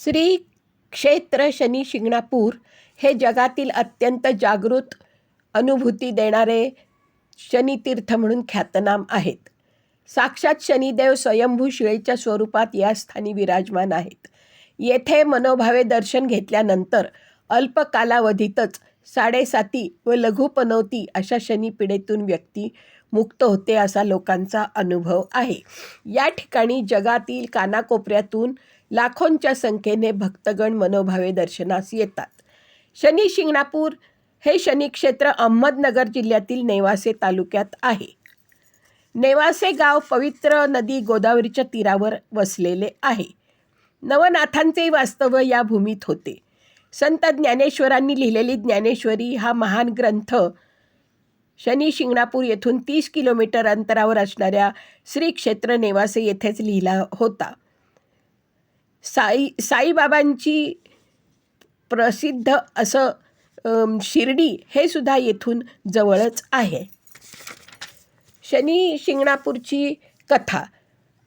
श्री क्षेत्र शनी शिंगणापूर हे जगातील अत्यंत जागृत अनुभूती देणारे शनितीर्थ म्हणून ख्यातनाम आहेत. साक्षात शनिदेव स्वयंभू शिळेच्या स्वरूपात या स्थानी विराजमान आहेत. येथे मनोभावे दर्शन घेतल्यानंतर अल्प कालावधीतच साडेसाती व लघुपनवती अशा शनिपिढेतून व्यक्ती मुक्त होते असा लोकांचा अनुभव आहे. या ठिकाणी जगातील कानाकोपऱ्यातून लाखोंच्या संख्येने भक्तगण मनोभावे दर्शनास येतात. शनी शिंगणापूर हे शनिक्षेत्र अहमदनगर जिल्ह्यातील नेवासे तालुक्यात आहे. नेवासे गाव पवित्र नदी गोदावरीच्या तीरावर वसलेले आहे. नवनाथांचे वास्तव या भूमीत होते. संत ज्ञानेश्वरांनी लिहिलेली ज्ञानेश्वरी हा महान ग्रंथ शनी शिंगणापूर येथून तीस किलोमीटर अंतरावर असणाऱ्या श्री क्षेत्र नेवासे येथेच लिहिला होता. साई साईबाबांची प्रसिद्ध असं शिर्डी हे सुद्धा येथून जवळच आहे. शनी शिंगणापूरची कथा.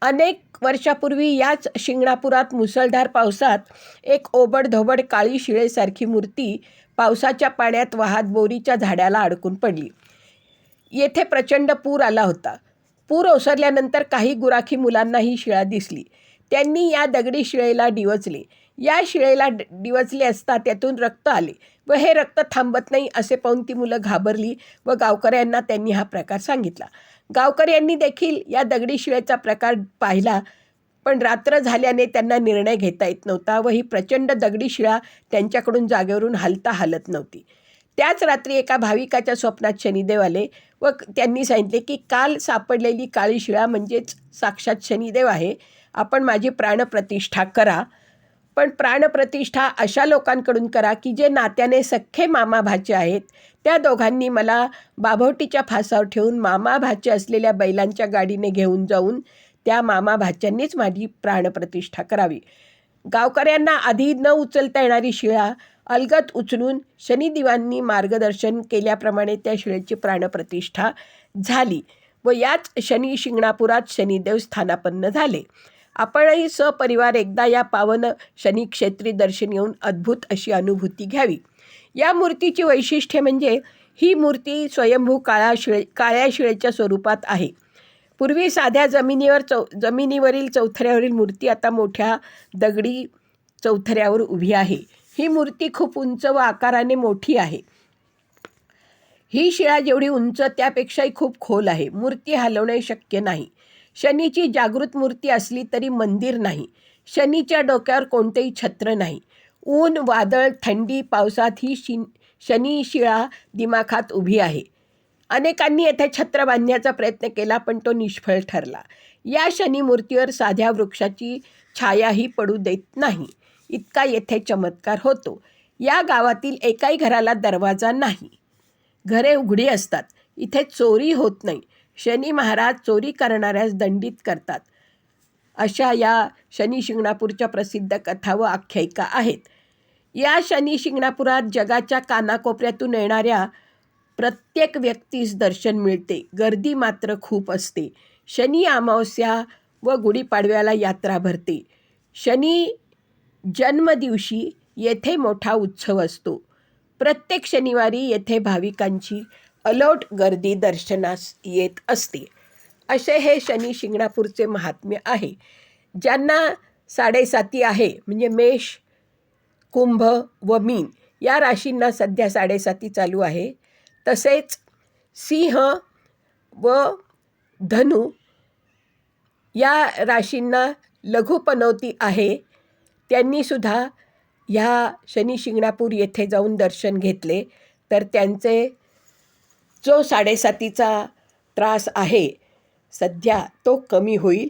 अनेक वर्षापूर्वी याच शिंगणापुरात मुसळधार पावसात एक ओबडधोबड काळी शिळेसारखी मूर्ती पावसाच्या पाण्यात वाहत बोरीच्या झाडाला अडकून पडली. येथे प्रचंड पूर आला होता. पूर ओसरल्यानंतर काही गुराखी मुलांना ही शिळा दिसली. त्यांनी या दगडी शिळेला डिवचले. या शिळेला डिवचले असता त्यातून रक्त आले व हे रक्त थांबत नाही असे पाहून ती मुलं घाबरली व गावकऱ्यांना त्यांनी हा प्रकार सांगितला. गावकऱ्यांनी देखील या दगडी शिळेचा प्रकार पाहिला पण रात्र झाल्याने त्यांना निर्णय घेता येत नव्हता व ही प्रचंड दगडी शिळा त्यांच्याकडून जागेवरून हलता हलत नव्हती. त्याच रात्री एका भाविकाच्या स्वप्नात शनिदेव आले व त्यांनी सांगितले की काल सापडलेली काळी शिळा म्हणजेच साक्षात शनिदेव आहे. आपण माझी प्राणप्रतिष्ठा करा. पण प्राणप्रतिष्ठा अशा लोकांकडून करा की जे नात्याने सख्खे मामा भाचे आहेत. त्या दोघांनी मला बाभवटीच्या फासावर ठेवून मामा भाचे असलेल्या बैलांच्या गाडीने घेऊन जाऊन त्या मामा भाच्यांनीच माझी प्राणप्रतिष्ठा करावी. गावकऱ्यांना आधी न उचलता येणारी शिळा अलगत उचलून शनिदेवांनी मार्गदर्शन केल्याप्रमाणे त्या शिळेची प्राणप्रतिष्ठा झाली व याच शनी शिंगणापुरात शनिदेव स्थानापन्न झाले. आपणही सपरिवार एकदा या पावन शनिक्षेत्री दर्शन येऊन अद्भुत अशी अनुभूती घ्यावी. या मूर्तीची वैशिष्ट्ये म्हणजे ही मूर्ती स्वयंभू काळाशिळे काळ्या शिळेच्या स्वरूपात आहे. पूर्वी साध्या जमिनीवर चौ जमिनीवरील चौथऱ्यावरील मूर्ती आता मोठ्या दगडी चौथऱ्यावर उभी आहे. ही मूर्ती खूप उंच व आकाराने मोठी आहे. ही शिळा जेवढी उंच त्यापेक्षाही खूप खोल आहे. मूर्ती हलवणे शक्य नाही. शनीची जागृत मूर्ती असली तरी मंदिर नाही. शनीच्या डोक्यावर कोणतेही छत्र नाही. ऊन वादळ थंडी पावसात ही शि शनी शिळा दिमाखात उभी आहे. अनेकांनी येथे छत्र बांधण्याचा प्रयत्न केला पण तो निष्फळ ठरला. या शनीमूर्तीवर साध्या वृक्षाची छायाही पडू देत नाही. इतका येथे चमत्कार होतो. या गावातील एकाही घराला दरवाजा नाही. घरे उघडी असतात. इथे चोरी होत नाही. शनी महाराज चोरी करणाऱ्यास दंडित करतात. अशा या शनी शिंगणापूरच्या प्रसिद्ध कथा व आख्यायिका आहेत. या शनी शिंगणापुरात जगाच्या कानाकोपऱ्यातून येणाऱ्या प्रत्येक व्यक्तीस दर्शन मिळते. गर्दी मात्र खूप असते. शनी अमावस्या व गुढीपाडव्याला यात्रा भरते. शनी जन्मदिवशी येथे मोठा उत्सव असतो. प्रत्येक शनिवारी येथे भाविकांची अलोट गर्दी दर्शनास येत असते. असे हे शनी शिंगणापूरचे महात्म्य आहे. ज्यांना साडेसाती आहे म्हणजे मेष कुंभ व मीन या राशींना सध्या साडेसाती चालू आहे. तसेच सिंह व धनु या राशींना लघुपनवती आहे. त्यांनीसुद्धा ह्या शनी शिंगणापूर येथे जाऊन दर्शन घेतले. तर त्यांचे जो साडेसातीचा त्रास आहे सध्या तो कमी होईल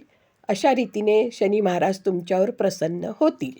अशा रीतीने शनी महाराज तुमच्यावर प्रसन्न होतील.